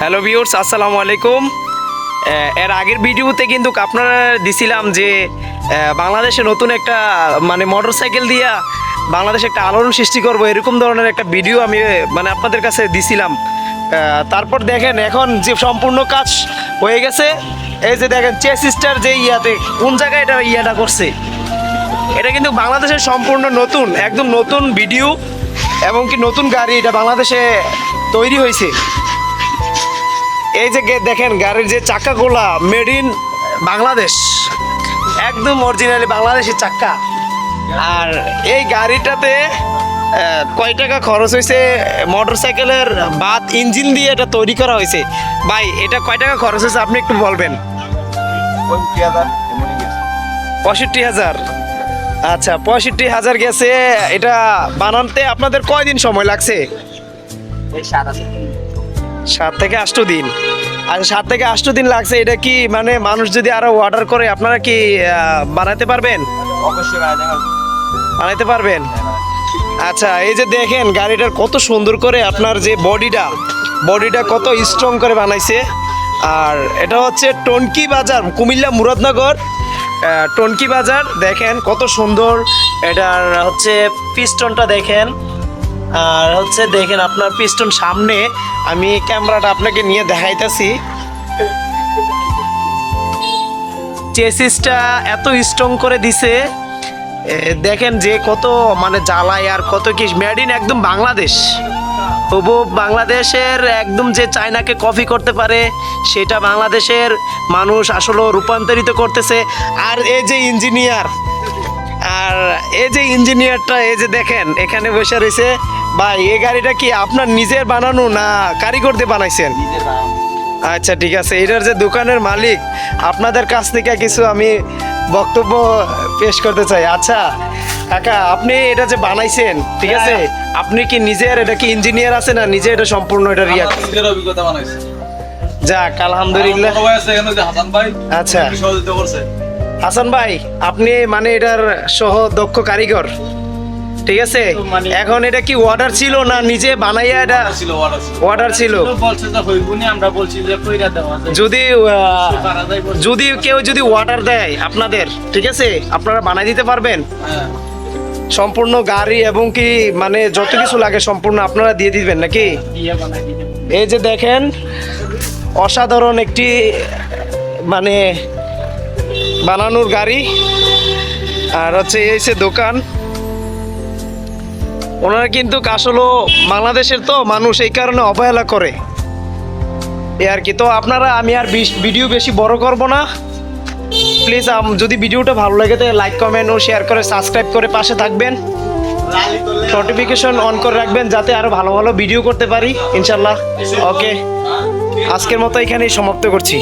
Hello viewers আসসালামু আলাইকুম। এর আগের ভিডিওতে কিন্তু আপনারা দিছিলাম যে বাংলাদেশে নতুন একটা মানে মোটর সাইকেল দিয়া বাংলাদেশে একটা আলোড়ন সৃষ্টি করব, এরকম ধরনের একটা ভিডিও আমি মানে আপনাদের কাছে দিছিলাম। তারপর দেখেন এখন যে সম্পূর্ণ কাজ হয়ে গেছে, এই যে দেখেন চেসিস্টার যে ইয়াতে, কোন জায়গায় এটা ইয়াটা করছে? এটা কিন্তু বাংলাদেশের সম্পূর্ণ নতুন, একদম নতুন ভিডিও এবং কি নতুন গাড়ি এটা বাংলাদেশে তৈরি হয়েছে। এই যে দেখেন, গাড়ির যে চাকাগুলা মেড ইন বাংলাদেশ। একদম অরিজিনালি বাংলাদেশের চাক্কা আর এই গাড়িটাতে কয় টাকা খরচ হয়েছে মোটর সাইকেলের বাদ ইঞ্জিন দিয়ে এটা তৈরি করা হয়েছে ভাই, এটা কয় টাকা খরচ হয়েছে আপনি একটু বলবেন? পঁয়ষট্টি হাজার। আচ্ছা পঁয়ষট্টি হাজার গেছে। এটা বানাতে আপনাদের কয়দিন সময় লাগছে? সাত আছে সাত থেকে আষ্ট দিন। আচ্ছা সাত থেকে আষ্ট দিন লাগছে এটা কি মানে মানুষ যদি আরও অর্ডার করে আপনারা কি বানাতে পারবেন? অবশ্যই বানাইতে পারবেন? আচ্ছা এই যে দেখেন গাড়িটার কত সুন্দর করে আপনার যে বডিটা বডিটা কত স্ট্রং করে বানাইছে। আর এটা হচ্ছে টনকি বাজার কুমিল্লা মুরাদনগর। টনকি বাজার দেখেন কত সুন্দর। এটার হচ্ছে পিস্টনটা দেখেন। আর হচ্ছে দেখেন আপনার পিস্টন সামনে আমি ক্যামেরাটা আপনাকে নিয়ে দেখাইতেছি। চেসিসটা এত স্ট্রং করে দিছে। দেখেন যে কত মানে জ্বালায় আর কত কি মেড ইন একদম বাংলাদেশ। তবু বাংলাদেশের একদম যে চায়নাকে কপি করতে পারে, সেটা বাংলাদেশের মানুষ আসলে রূপান্তরিত করতেছে। আর এই যে ইঞ্জিনিয়ার আর এই যে ইঞ্জিনিয়ারটা এই যে দেখেন, এখানে বসে রয়েছে। ভাই এই গাড়িটা কি আপনার নিজের বানানো না কারিগর দিয়ে বানাইছেন? আচ্ছা ঠিক আছে। এটার যে দোকানের মালিক আপনাদের কাছ থেকে কিছু আমি বক্তব্য পেশ করতে চাই। আচ্ছা কাকা আপনি এটা যে বানাইছেন ঠিক আছে? আপনি কি নিজের এটা কি ইঞ্জিনিয়ার আছে না নিজে এটা সম্পূর্ণ এটা রিয়া নিজের অভিজ্ঞতা বানাইছে। যাক আলহামদুলিল্লাহ। হাসান ভাই আচ্ছা। হাসান ভাই আপনি মানে এটার সহ দক্ষ কারিগর। ঠিক আছে? এখন এটা কি অর্ডার ছিল না নিজে বানাইয়া এটা ছিল অর্ডার ছিল। যদি। যদি কেউ যদি অর্ডার দেয় আপনাদের ঠিক আছে? আপনারা বানাই দিতে পারবেন? হ্যাঁ। সম্পূর্ণ গাড়ি এবং কি মানে যত কিছু লাগে সম্পূর্ণ আপনারা দিয়ে দিবেন নাকি? এই যে দেখেন অসাধারণ একটি মানে বানানোর গাড়ি। আর হচ্ছে এই যে দোকান। ওনারা কিন্তু আসলে বাংলাদেশের তো মানুষ এই কারণে অবহেলা করে। এ আর কি। তো আপনারা, আমি আর ভিডিও বেশি বড় করব না। প্লিজ যদি ভিডিওটা ভালো লাগে তাহলে লাইক, কমেন্ট ও শেয়ার করে সাবস্ক্রাইব করে পাশে থাকবেন। নোটিফিকেশন অন করে রাখবেন যাতে আরও ভালো ভালো ভিডিও করতে পারি, ইনশাল্লাহ। ওকে, আজকের মতো এখানেই সমাপ্ত করছি।